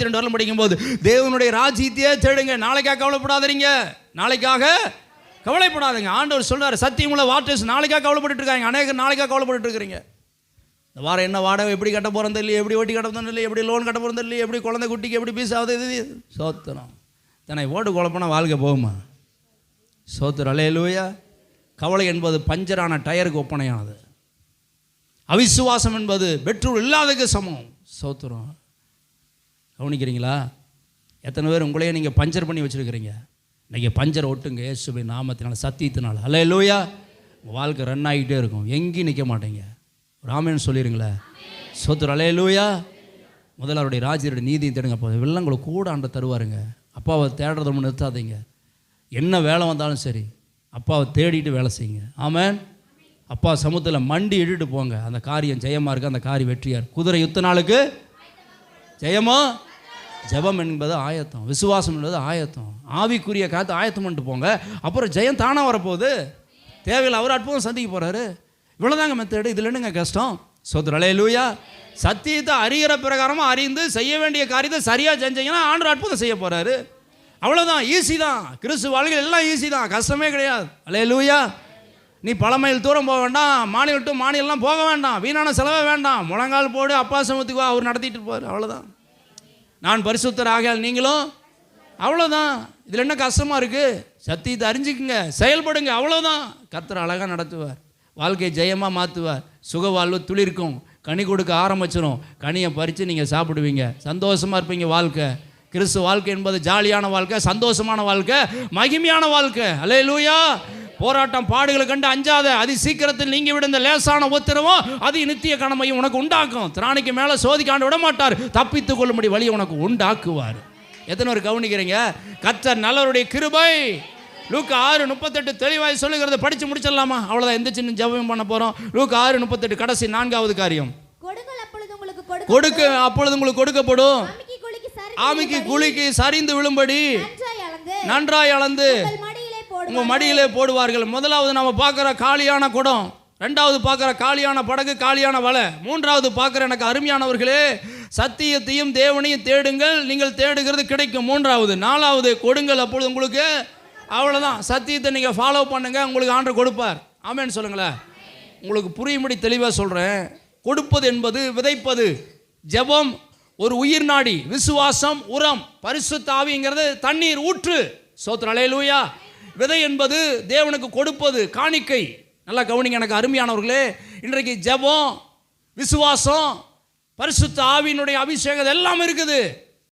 ரெண்டு வரும் படிக்கும் போது தேவனுடைய ராஜ்யத்தையே தேடுங்க. நாளைக்காக கவலைப்படாதீங்க. நாளைக்காக கவலைப்படாதீங்க. ஆண்டவர் சொல்றாரு சத்தியமுள்ள வாட்டர்ஸ் நாளைக்காக கவலைப்பட்டுட்டு இருக்காங்க அநேகர் நாளைக்காக கவலைப்பட்டு இருக்கிறீங்க இந்த வாரம் என்ன வாடகை? எப்படி கட்ட போகிறோம் தெரியல எப்படி வட்டி கட்ட போகிறோம் இல்லை எப்படி லோன் கட்ட போகிறோம் தெரியல எப்படி குழந்தை குட்டிக்கு எப்படி பீஸ் ஆகுது இது சோத்தனம் தன்னை ஓட்டு குழப்பினா வாழ்க்கை போகுமா? சோத்திரம். அலையலூயா கவலை என்பது பஞ்சரான டயருக்கு ஒப்பனையானது. அவிசுவாசம் என்பது பெட்ரோல் இல்லாததுக்கு சமம். சோத்திரம். கவனிக்கிறீங்களா? எத்தனை பேர் உங்களையே நீங்கள் பஞ்சர் பண்ணி வச்சுருக்கிறீங்க. இன்றைக்கி பஞ்சர் ஒட்டுங்க ஏசுபை நாமத்தினால சத்தியத்தினால். அல்ல லூயா உங்கள் வாழ்க்கை ரன் ஆகிட்டே இருக்கும். எங்கேயும் நிற்க மாட்டீங்க. ராமன் சொல்லிடுங்களேன் சோத்துரு அலே லூயா முதல்ல அவருடைய ராஜ்யருடைய நீதியை தேடுங்க அப்போ. வெள்ளங்களை கூட ஆண்ட தருவாருங்க. அப்பாவை தேடுறத நிறுத்தாதீங்க. என்ன வேலை வந்தாலும் சரி அப்பாவை தேடிட்டு வேலை செய்யுங்க. ஆமேன். அப்பா சமூகத்தில் மண்டி இழுட்டு போங்க. அந்த காரியம் ஜெயமாக இருக்குது அந்த காரியம் வெற்றியார் குதிரை யுத்த நாளுக்கு ஜெயமோ ஜெபம் என்பது ஆயத்தம் விசுவாசம் என்பது ஆயத்தம். ஆவிக்குரிய காத்து ஆயத்தம் பண்ணிட்டு போங்க. அப்புறம் ஜெயம் தானாக வரப்போகுது. தேவையில்லை அவர் அற்புதம் சந்திக்க போகிறாரு இவ்வளோதாங்க மெத்தேடு இதில் என்னங்க கஷ்டம்? சோதரலே லூயா சத்தியத்தை அறிகிற பிரகாரமாக அறிந்து செய்ய வேண்டிய காரியத்தை சரியாக செஞ்சீங்கன்னா ஆண்டு அற்புதம் செய்ய போகிறாரு அவ்வளோதான் ஈஸி தான். கிறிஸ்து வாழ்க்கையில் எல்லாம் ஈஸி தான். கஷ்டமே கிடையாது. அலே லூயா நீ பல மைல் தூரம் போக வேண்டாம். மாநிலம் டு மாநிலம்லாம் போக வேண்டாம். வீணான செலவே வேண்டாம். முழங்கால் போடு அப்பா சமத்துக்கு வா. அவர் நடத்திட்டு இருப்பார் அவ்வளோதான் நான் பரிசுத்தராக நீங்களும் அவ்வளோதான் இதில் என்ன கஷ்டமாக இருக்குது சத்தியத்தை அறிஞ்சிக்குங்க செயல்படுங்க அவ்வளோதான் கர்த்தர் அழகாக நடத்துவார். வாழ்க்கையை ஜெயமாக மாற்றுவார் சுக வாழ்வு துளிர்க்கும். கனி கொடுக்க ஆரம்பிச்சிடும் கனியை பறித்து நீங்கள் சாப்பிடுவீங்க. சந்தோஷமாக இருப்பீங்க வாழ்க்கை. கிறிஸ்து வாழ்க்கை என்பது ஜாலியான வாழ்க்கை சந்தோஷமான வாழ்க்கை மகிமையான வாழ்க்கை. அலே லூயா போராட்டம் பாடுகளை கண்டு அஞ்சாத அதி சீக்கிரத்தில் நீங்கி விட இந்த லேசான உத்தரவும் அது நித்திய கடமையும் உனக்கு உண்டாக்கும். திராணிக்கு மேலே சோதிக்காண்டு விட மாட்டார் தப்பித்துக் கொள்ளும்படி வழியை உனக்கு உண்டாக்குவார். எத்தனை பேர் கவனிக்கிறீங்க? கத்தர் நல்லவருடைய கிருபை. லூக்கு ஆறு முப்பத்தெட்டு தெளிவாய் சொல்லுகிறத படித்து முடிச்சிடலாமா? அவ்வளோதான் எந்த சின்ன ஜெபம் பண்ண போகிறோம் லூக்கு ஆறு முப்பத்தெட்டு கடைசி நான்காவது காரியம். கொடுக்க அப்பொழுது உங்களுக்கு கொடுக்கப்படும். ஆமிக்கு குழிக்கு சரிந்து விழும்படி நன்றாய் அளந்து உங்கள் மடியிலே போடுவார்கள். முதலாவது நம்ம பார்க்குற காலியான குடம் ரெண்டாவது பார்க்குற காலியான படகு காலியான வலை மூன்றாவது பார்க்குற எனக்கு அருமையானவர்களே சத்தியத்தையும் தேவனையும் தேடுங்கள் நீங்கள் தேடுகிறது கிடைக்கும். மூன்றாவது நாலாவது கொடுங்கள் அப்பொழுது உங்களுக்கு அவ்வளோதான் சத்தியத்தை நீங்கள் ஃபாலோ பண்ணுங்கள் உங்களுக்கு ஆண்டர் கொடுப்பார். ஆமேன்னு சொல்லுங்களேன். உங்களுக்கு புரியும்படி தெளிவாக சொல்கிறேன் கொடுப்பது என்பது விதைப்பது. ஜெபம் ஒரு உயிர் நாடி விசுவாசம் உரம் பரிசுத்தாவிங்கிறது தண்ணீர் ஊற்று. சோத்திர அலையலூயா. விதை என்பது தேவனுக்கு கொடுப்பது காணிக்கை. நல்லா கவனிங்க எனக்கு அருமையானவர்களே இன்றைக்கு ஜெபம் விசுவாசம் பரிசுத்த ஆவியினுடைய அபிஷேகம் எல்லாம் இருக்குது.